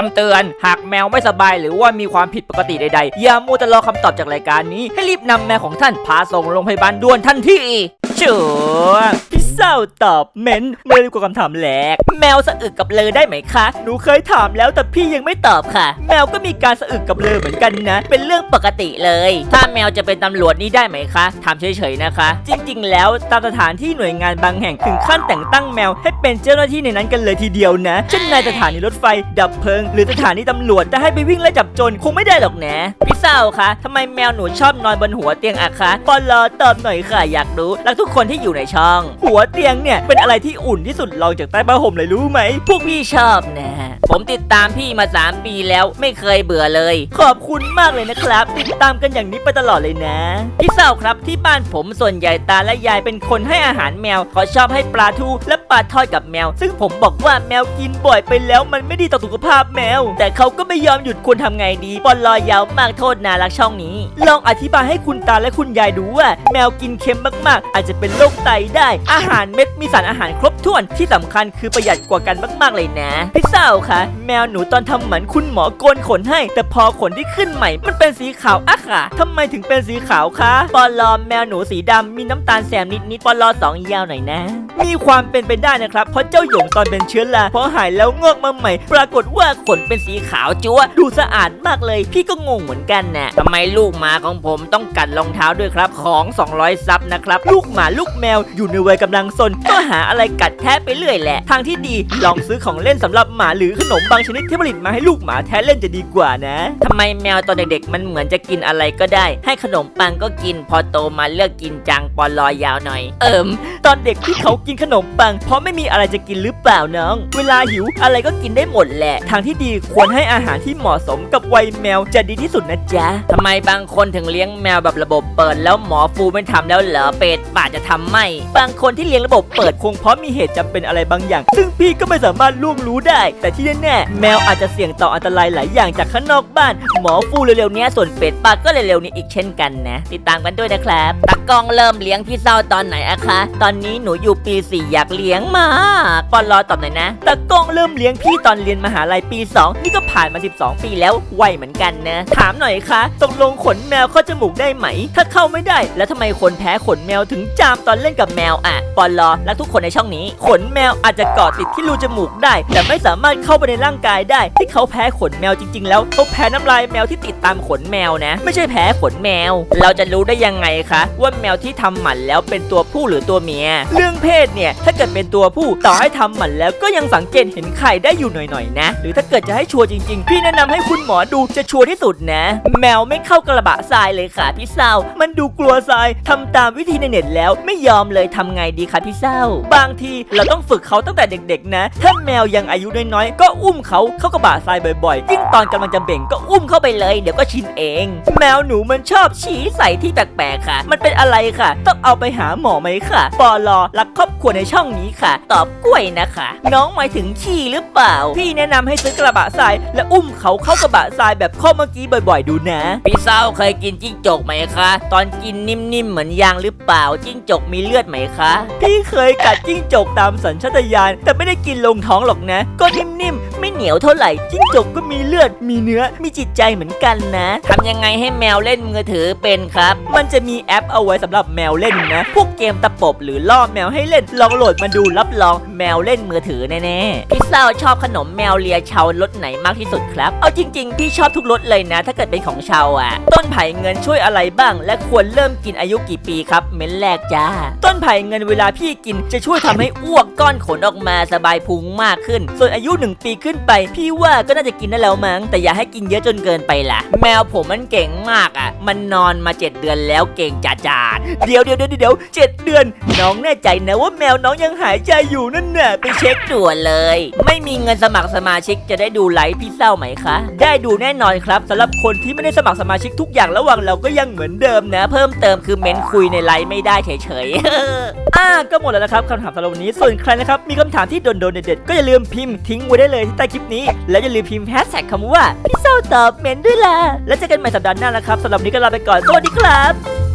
คำเตือน หากแมวไม่สบายหรือว่ามีความผิดปกติใดๆ อย่ามัวแต่รอคำตอบจากรายการนี้ ให้รีบนำแมวของท่านพาส่งโรงพยาบาลด่วนทันทีเชื่อ เศร้าตอบเม้นเมื่อรีบกว่าคำถามแรกแมวสะอึกกับเลอได้ไหมคะ หนูเคยถามแล้วแต่พี่ยังไม่ตอบค่ะ แมวก็มีการสะอึกกับเลอเหมือนกันนะ เป็นเรื่องปกติเลย ถ้าแมวจะเป็นตำรวจนี่ได้ไหมคะ ถามเฉยๆนะคะ จริงๆ แล้วตามสถานที่หน่วยงานบางแห่งถึงขั้นแต่งตั้งแมวให้เป็นเจ้าหน้าที่ในนั้นกันเลยทีเดียวนะ เช่นในสถานีรถไฟ ดับเพลิง หรือสถานีตำรวจจะให้ไปวิ่งไล่จับโจรคงไม่ได้หรอกนะพี่เศร้าคะทำไมแมวหนูชอบนอนบนหัวเตียงอะคะปอลอตอบหน่อยค่ะอยากรู้รักทุกคนที่อยู่ในช่อง หัวเตียงเนี่ยเป็นอะไรที่อุ่นที่สุดรองจากใต้ผ้าห่มเลยรู้ไหม พวกพี่ชอบนะผมติดตามพี่มา 3 ปีแล้วไม่เคยเบื่อเลย ขอบคุณมากเลยนะครับ ติดตามกันอย่างนี้ไปตลอดเลยนะ พี่เศร้าครับที่บ้านผมส่วนใหญ่ตาและยายเป็นคนให้อาหารแมวเขาชอบให้ปลาทูและปลาทอดกับแมว ซึ่งผมบอกว่าแมวกินบ่อยไปแล้วมันไม่ดีต่อสุขภาพแมว แต่เขาก็ไม่ยอมหยุดควรทำไงดีปอนลอยยาวมากโทษนารักช่องนี้ ลองอธิบายให้คุณตาและคุณยายดูว่า แมวกินเค็มมากๆ อาจจะเป็นโรคไตได้อาหารเม็ดมีสารอาหารครบถ้วนที่สำคัญคือประหยัดกว่ากันมาก ๆ เลยนะพี่เศร้าคะแมวหนูตอนทำหมันคุณหมอโกนขนให้ แต่พอขนที่ขึ้นใหม่ มันเป็นสีขาวอะค่ะทำไมถึงเป็นสีขาวคะปอลอแมวหนูสีดำมีน้ำตาลแซมนิดๆปอลอสองยาวหน่อยนะ มีความเป็นไปได้นะครับ เพราะเจ้าหยงตอนเป็นเชื้อราพอหายแล้วงอกมาใหม่ ปรากฏว่าขนเป็นสีขาวจั๊วดูสะอาดมากเลย พี่ก็งงเหมือนกันนะทำไมลูกหมาของผมต้องกัดรองเท้าด้วยครับของ 200 ซับนะครับ ลูกหมาลูกแมวอยู่ในวัยกำลังซนก็หาอะไรกัดแทะไปเรื่อยแหละ ทางที่ดีลองซื้อของเล่นสำหรับหมาหรือขนมบางชนิดที่ผลิตมาให้ลูกหมาแทะเล่นจะดีกว่านะทำไมแมวตอนเด็กๆ มันเหมือนจะกินอะไรก็ได้ ให้ขนมปังก็กิน พอโตมาเลือกกินจังปอลอยยาวหน่อย เอิมตอนเด็กที่เขากินขนมปัง เพราะไม่มีอะไรจะกินหรือเปล่าน้อง เวลาหิวอะไรก็กินได้หมดแหละ ทางที่ดีควรให้อาหารที่เหมาะสมกับวัยแมวจะดีที่สุดนะจ๊ะทำไมบางคนถึงเลี้ยงแมวแบบระบบเปิด แล้วหมอฟูไม่ทำแล้วเหรอเป็ดป่าจะทำไม่ บางคนที่เลี้ยงระบบเปิดคงเพราะมีเหตุจำเป็นอะไรบางอย่าง ซึ่งพี่ก็ไม่สามารถล่วงรู้ได้ แต่ที่แน่ๆแมวอาจจะเสี่ยงต่ออันตรายหลายอย่างจากข้างนอกบ้าน หมอฟูเร็วๆนี้ส่วนเป็ดป่าก็เร็วๆนี้อีกเช่นกันนะ ติดตามกันด้วยนะครับตากองเริ่มเลี้ยงพี่เศร้าตอนไหนอะคะ ตอนนี้หนูอยู่ปีสี่อยากเลี้ยงมากปอนรอตอบหน่อยนะตากองเริ่มเลี้ยงพี่ตอนเรียนมหาลัยปี 2 นี่ก็ผ่านมา 12 ปีแล้วไวเหมือนกันนะ ถามหน่อยคะตกลงขนแมวเข้าจมูกได้ไหม ถ้าเข้าไม่ได้ แล้วทำไมคนแพ้ขนแมวถึงจามตอนเล่นกับแมวอะปอนรอและทุกคนในช่องนี้ ขนแมวอาจจะเกาะติดที่รูจมูกได้ แต่ไม่สามารถเข้าไปในร่างกายได้ ที่เขาแพ้ขนแมวจริง ๆ แล้วเขาแพ้น้ำลายแมวที่ติดตามขนแมวนะ ไม่ใช่แพ้ขนแมว เราจะรู้ได้ยังไงคะว่าแมวที่ทำหมันแล้วเป็นตัวผู้หรือตัวเมีย เรื่องเพศเนี่ยถ้าเกิดเป็นตัวผู้ต่อให้ทำหมันแล้วก็ยังสังเกตเห็นไข่ได้อยู่หน่อยๆนะ หรือถ้าเกิดจะให้ชัวร์จริง ๆ พี่แนะนำให้คุณหมอดูจะชัวร์ที่สุดนะ แมวไม่เข้ากระบะทรายเลยค่ะพี่เศร้ามันดูกลัวทรายทำตามวิธีในเน็ตแล้วไม่ยอมเลยทำไงดีคะพี่เศร้า บางทีเราต้องฝึกเขาตั้งแต่เด็กๆนะ ถ้าแมวยังอายุน้อยๆ ก็อุ้มเขาเข้ากระบะทรายบ่อยๆ ยิ่งตอนกำลังจะเบ่งก็อุ้มเข้าไปเลย เดี๋ยวก็ชินเอง แมวหนูมันชอบฉี่ใส่ที่แปลกๆค่ะ มันเป็นอะไรค่ะ ต้องเอาไปหาหมอไหมค่ะปอลอรักครอบครัวในช่องนี้ค่ะ ตอบกล้วยนะคะ น้องหมายถึงฉี่หรือเปล่า พี่แนะนำให้ซื้อกระบะทราย และอุ้มเขาเข้ากระบะทรายแบบข้อเมื่อกี้บ่อย ๆ ดูนะพี่เศร้าเคยกินจิ้งจกไหมคะ ตอนกินนิ่มๆเหมือนยางหรือเปล่าจิ้งจกมีเลือดไหมคะพี่เคยกัดจิ้งจกตามสัญชาตญาณแต่ไม่ได้กินลงท้องหรอกนะ ก็นิ่มๆ ไม่เหนียวเท่าไหร่จิ้งจกก็มีเลือด มีเนื้อ มีจิตใจเหมือนกันนะ ทำยังไงให้แมวเล่นมือถือเป็นครับ มันจะมีแอปเอาไว้สำหรับแมวเล่นนะ พวกเกมตะปบหรือล่อแมวให้เล่น ลองโหลดมาดูรับรองแมวเล่นมือถือแน่ๆ พี่เศร้าชอบขนมแมวเลียเชารสไหนมากที่สุดครับ เอาจริงๆ พี่ชอบทุกรสเลยนะ ถ้าเกิดเป็นของเชาอะ ต้นไผ่เงินช่วยอะไรบ้าง และควรเริ่มกินอายุกี่ปีครับ เม้นแรกจ้า ต้นไผ่เงินเวลาพี่กินจะช่วยทำให้อ้วกก้อนขนออกมาสบายพุงมากขึ้น ส่วนอายุหนึ่งปีขึ้นไป พี่ว่าก็น่าจะกินได้แล้วมั้ง แต่อย่าให้กินเยอะจนเกินไปล่ะ แมวผมมันเก่งมากอะ มันนอนมาเจ็ดเดือนแล้วเก่งจ่าจาดเดี๋ยวเดี๋ยวเดี๋ยวเดี๋ยวเจ็ดเดือน น้องแน่ใจนะว่าแมวน้องยังหายใจอยู่นั่นน่ะไปเช็คด่วนเลย ไม่มีเงินสมัครสมาชิกจะได้ดูไลฟ์พี่เศร้าไหมคะ ได้ดูแน่นอนครับสำหรับคนที่ไม่ได้สมัครสมาชิกทุกอย่างระหว่างเราก็ยังเหมือนเดิมนะ เพิ่มเติมคือเม้นคุยในไลฟ์ไม่ได้เฉยๆอ่าก็หมดแล้วนะครับคำถามสำหรับวันนี้ส่วนใครนะครับมีคำถามที่โดนๆเด็ดๆก็อย่าลืมพิมพ์ทิ้งไว้ได้เลยที่ใต้คลิปนี้ แล้วอย่าลืมพิมพ์แฮชแท็กคำว่าพี่เศร้าตอบเมนด้วยล่ะ แล้วเจอกันใหม่สัปดาห์หน้านะครับสำหรับวันนี้ก็ลาไปก่อนสวัสดีครับ